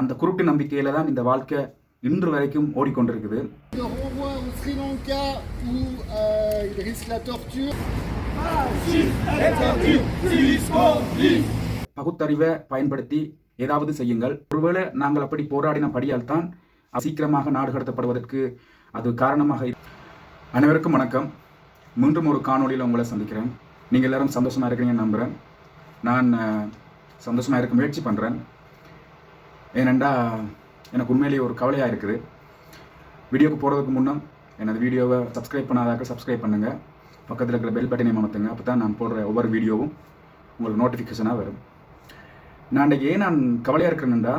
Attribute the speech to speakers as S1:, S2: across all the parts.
S1: அந்த குருட்டு நம்பிக்கையில தான் இந்த வாழ்க்கை இன்று வரைக்கும் ஓடிக்கொண்டிருக்குது. பகுத்தறிவை பயன்படுத்தி ஏதாவது செய்யுங்கள். ஒருவேளை நாங்கள் அப்படி போராடின படியால் தான் சீக்கிரமாக நாடு கடத்தப்படுவதற்கு அது காரணமாக அனைவருக்கும் வணக்கம். மீண்டும் ஒரு காணொளியில் உங்களை சந்திக்கிறேன். நீங்கள் எல்லாரும் சந்தோஷமாக இருக்கிறீங்கன்னு நம்புகிறேன் நான் சந்தோஷமாக இருக்க முயற்சி பண்ணுறேன் ஏனெண்டா எனக்கு உண்மையிலேயே ஒரு கவலையாக இருக்குது. வீடியோக்கு போகிறதுக்கு முன்னே எனது வீடியோவை சப்ஸ்கிரைப் பண்ணாதாக்க சப்ஸ்கிரைப் பண்ணுங்கள் பக்கத்தில் இருக்கிற பெல் பட்டனை அமர்த்துங்க. அப்போ தான் நான் போடுற ஒவ்வொரு வீடியோவும் உங்களுக்கு நோட்டிஃபிகேஷனாக வரும். நான் அன்றைக்கி ஏன் நான் கவலையாக இருக்கிறேன்டா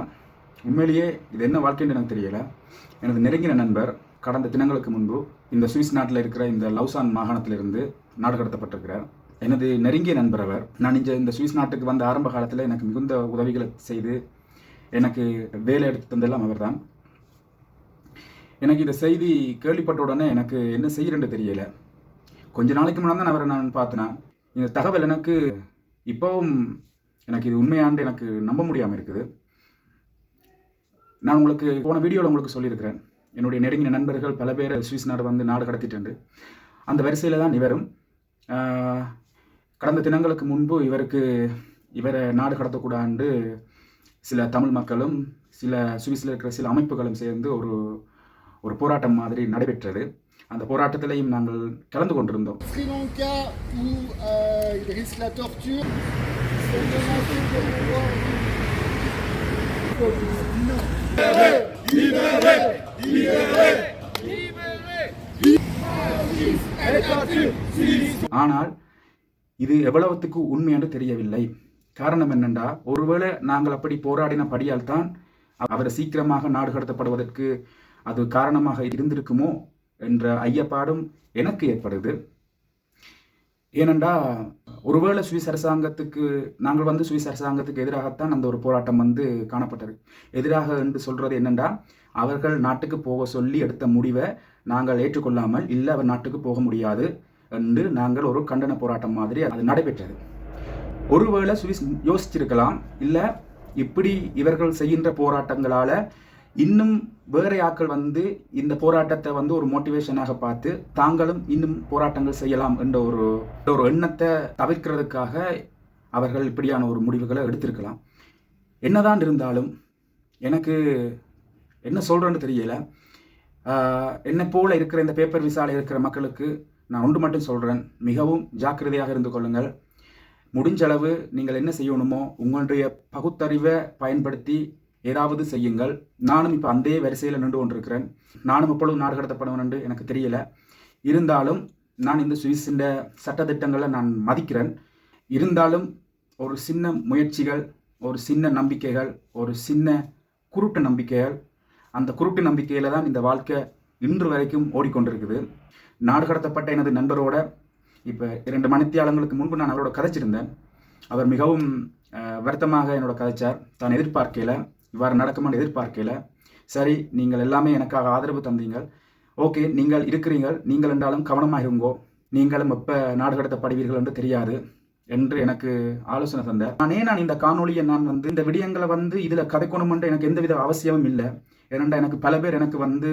S1: உண்மையிலேயே இது என்ன வாழ்க்கைன்னு எனக்கு தெரியலை. எனது நெருங்கின நண்பர் கடந்த தினங்களுக்கு முன்பு இந்த சுவிஸ் நாட்டில் இருக்கிற இந்த லவ்சான் மாகாணத்திலிருந்து நாடு கடத்தப்பட்டிருக்கிறார். எனது நெருங்கிய நண்பர் அவர். நான் இங்கே இந்த சுவிஸ் நாட்டுக்கு வந்த ஆரம்ப காலத்தில் எனக்கு மிகுந்த உதவிகளை செய்து எனக்கு வேலை எடுத்து தந்தெல்லாம் அவர்தான். எனக்கு இந்த செய்தி கேள்விப்பட்ட உடனே எனக்கு என்ன செய்யறேன்னு தெரியல. கொஞ்ச நாளைக்கு முன்னாடி தான் அவரை நான் பார்த்தேன்? இந்த தகவல் எனக்கு இப்போவும் எனக்கு இது உண்மையாண்டு எனக்கு நம்ப முடியாமல் இருக்குது. நான் உங்களுக்கு போன வீடியோவில் உங்களுக்கு சொல்லியிருக்கிறேன். என்னுடைய நெருங்கிய நண்பர்கள் பல பேர் சுவிஸ் நாடு வந்து நாடு கடத்திட்டு அந்த வரிசையில் தான் இவரும். கடந்த தினங்களுக்கு முன்பு இவருக்கு இவரை நாடு கடத்தக்கூடாண்டு சில தமிழ் மக்களும் சில சுவிஸில் இருக்கிற சில அமைப்புகளும் சேர்ந்து ஒரு ஒரு போராட்டம் மாதிரி நடைபெற்றது. அந்த போராட்டத்திலையும் நாங்கள் கலந்து கொண்டிருந்தோம். ஆனால் இது எவ்வளவுத்துக்கு உண்மை என்று தெரியவில்லை. காரணம் என்னென்றா ஒருவேளை நாங்கள் அப்படி போராடின படியால் தான் அவர் சீக்கிரமாக நாடு கடத்தப்படுவதற்கு அது காரணமாக இருந்திருக்குமோ? என்ற ஐயப்பாடும் எனக்கு ஏற்படுது. ஏனென்றா ஒருவேளை சுவிஸ் அரசாங்கத்துக்கு நாங்கள் வந்து சுவிஸ் அரசாங்கத்துக்கு எதிராகத்தான் அந்த ஒரு போராட்டம் வந்து காணப்பட்டது. எதிராக என்று சொல்றது என்னென்றா அவர்கள் நாட்டுக்கு போக சொல்லி எடுத்த முடிவை நாங்கள் ஏற்றுக்கொள்ளாமல் இல்லை அவர் நாட்டுக்கு போக முடியாது என்று நாங்கள் ஒரு கண்டன போராட்டம் மாதிரி அது நடைபெற்றது. ஒருவேளை சுவிஸ் யோசிச்சிருக்கலாம் இல்லை இப்படி இவர்கள் செய்கின்ற போராட்டங்களால் இன்னும் வேறு ஆட்கள் வந்து இந்த போராட்டத்தை வந்து ஒரு மோட்டிவேஷனாக பார்த்து தாங்களும் இன்னும் போராட்டங்கள் செய்யலாம் என்ற ஒரு ஒரு எண்ணத்தை தவிர்க்கிறதுக்காக அவர்கள் இப்படியான ஒரு முடிவுகளை எடுத்திருக்கலாம். என்னதான் இருந்தாலும் எனக்கு என்ன சொல்கிறேன்னு தெரியல. என்னை போல் இருக்கிற இந்த பேப்பர் விசால இருக்கிற மக்களுக்கு நான் ஒன்று மட்டும் சொல்கிறேன் மிகவும் ஜாக்கிரதையாக இருந்து கொள்ளுங்கள். முடிஞ்சளவு நீங்கள் என்ன செய்யணுமோ உங்களுடைய பகுத்தறிவை பயன்படுத்தி ஏதாவது செய்யுங்கள். நானும் இப்போ அந்த வரிசையில் நின்று கொண்டிருக்கிறேன். நானும் எப்பொழுது நாடு கடத்தப்படுவேன் என்று எனக்கு தெரியல. இருந்தாலும் நான் இந்த சுவிஸின் சட்டத்திட்டங்களை நான் மதிக்கிறேன். இருந்தாலும் ஒரு சின்ன முயற்சிகள் ஒரு சின்ன நம்பிக்கைகள் ஒரு சின்ன குருட்டு நம்பிக்கைகள் அந்த குருட்டு நம்பிக்கையில் தான் இந்த வாழ்க்கை இன்று வரைக்கும் ஓடிக்கொண்டிருக்குது. நாடு கடத்தப்பட்ட எனது நண்பரோட இப்போ இரண்டு மணித்தியாலங்களுக்கு முன்பு நான் அவரோட கதைச்சிருந்தேன். அவர் மிகவும் வருத்தமாக என்னோட கதைச்சார். தான் எதிர்பார்க்கையில இவ்வாறு நடக்குமான்னு எதிர்பார்க்கையில சரி நீங்கள் எல்லாமே எனக்காக ஆதரவு தந்தீங்கள். ஓகே நீங்கள் இருக்கிறீங்கள் நீங்கள் என்றாலும் கவனமாக இருங்கோ நீங்களும் எப்போ நாடு கடத்தப்படுவீர்கள் என்று தெரியாது என்று எனக்கு ஆலோசனை தந்தார். நானே நான் இந்த காணொலியை நான் வந்து இந்த விடயங்களை வந்து இதில் கதைக்கணுமென்று எனக்கு எந்தவித அவசியமும் இல்லை. ஏனென்றா எனக்கு பல பேர் எனக்கு வந்து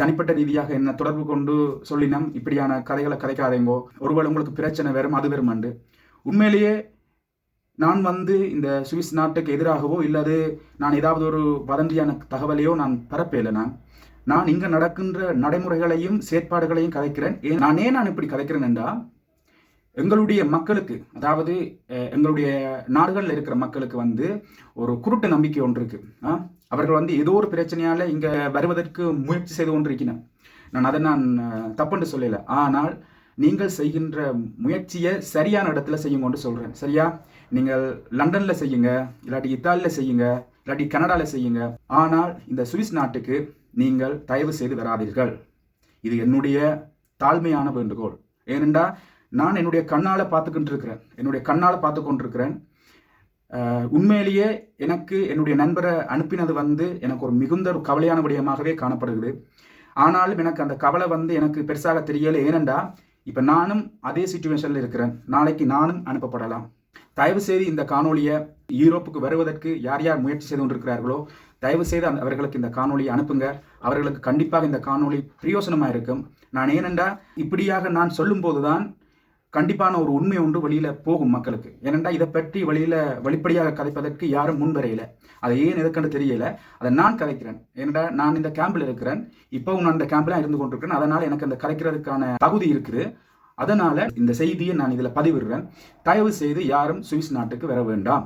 S1: தனிப்பட்ட ரீதியாக என்ன தொடர்பு கொண்டு சொல்லினோம். இப்படியான கதைகளை கதைக்காதேங்கோ. ஒருவேளை உங்களுக்கு பிரச்சனை வெறும் அது வருமாண்டு. உண்மையிலேயே நான் வந்து இந்த சுவிஸ் நாட்டுக்கு எதிராகவோ இல்லது நான் ஏதாவது ஒரு வதந்தியான தகவலையோ நான் பரப்பேல நான். நான் இங்கே நடக்கின்ற நடைமுறைகளையும் செயற்பாடுகளையும் கதைக்கிறேன். ஏன் நான் ஏன் நான் இப்படி கதைக்கிறேன் என்றால் எங்களுடைய மக்களுக்கு அதாவது எங்களுடைய நாடுகளில் இருக்கிற மக்களுக்கு வந்து ஒரு குருட்டு நம்பிக்கை ஒன்று இருக்குது அவர்கள் வந்து ஏதோ ஒரு பிரச்சனையால் இங்கே வருவதற்கு முயற்சி செய்து கொண்டிருக்கிறேன் நான் அதை நான் தப்புன்னு சொல்லல. ஆனால் நீங்கள் செய்கின்ற முயற்சியை சரியான இடத்துல செய்யுங்கன்னு சொல்கிறேன் சரியா? நீங்கள் லண்டனில் செய்யுங்க இல்லாட்டி இத்தாலியில் செய்யுங்க இல்லாட்டி கனடாவில் செய்யுங்க. ஆனால் இந்த சுவிஸ் நாட்டுக்கு நீங்கள் தயவு செய்து வராதீர்கள். இது என்னுடைய தாழ்மையான வேண்டுகோள். ஏனென்றால் நான் என்னுடைய கண்ணால் பார்த்துக்கிட்டு இருக்கிறேன் என்னுடைய கண்ணால் பார்த்து கொண்டிருக்கிறேன். உண்மையிலேயே எனக்கு என்னுடைய நண்பரை அனுப்பினது வந்து எனக்கு ஒரு மிகுந்த ஒரு கவலையான விடயமாகவே காணப்படுகிறது. ஆனாலும் எனக்கு அந்த கவலை வந்து எனக்கு பெருசாக தெரியலை. ஏனென்றா இப்போ நானும் அதே சுச்சுவேஷனில் இருக்கிறேன். நாளைக்கு நானும் அனுப்பப்படலாம். தயவு செய்து இந்த காணொலியை யூரோப்புக்கு வருவதற்கு யார் யார் முயற்சி செய்து கொண்டிருக்கிறார்களோ தயவு செய்து அந்த- அவர்களுக்கு இந்த காணொலியை அனுப்புங்க. அவர்களுக்கு கண்டிப்பாக இந்த காணொளி பிரயோசனமாக இருக்கும் நான் ஏனென்றா இப்படியாக நான் சொல்லும்போது தான் கண்டிப்பான ஒரு உண்மை ஒன்று வெளியில போகும் மக்களுக்கு. ஏனென்றா இதை பற்றி வெளியில வெளிப்படையாக கதைப்பதற்கு யாரும் முன்வரையில அதை ஏன் எதுக்குன்னு தெரியல அதை நான் கதைக்கிறேன். ஏனென்றா நான் இந்த கேம்பில் இருக்கிறேன். இப்போவும் நான் இந்த கேம்பில் இருந்து கொண்டிருக்கிறேன். அதனால எனக்கு அந்த கதைக்கிறதுக்கான தகுதி இருக்குது. அதனால இந்த செய்தியை நான் இதில் பதிவிடுறேன். தயவு செய்து யாரும் சுவிஸ் நாட்டுக்கு வர வேண்டாம்.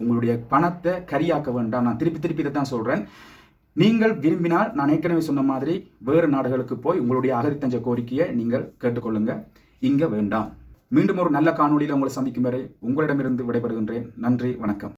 S1: உங்களுடைய பணத்தை கரியாக்க வேண்டாம். நான் திருப்பி திருப்பி இதை தான் சொல்கிறேன் நீங்கள் விரும்பினால் நான் ஏற்கனவே சொன்ன மாதிரி வேறு நாடுகளுக்கு போய் உங்களுடைய அகதித்தஞ்ச கோரிக்கையை நீங்கள் கேட்டுக்கொள்ளுங்க. இங்கே வேண்டாம். மீண்டும் ஒரு நல்ல காணொளியில் உங்களை சந்திக்கும் வரை உங்களிடமிருந்து விடைபெறுகின்றேன். நன்றி வணக்கம்.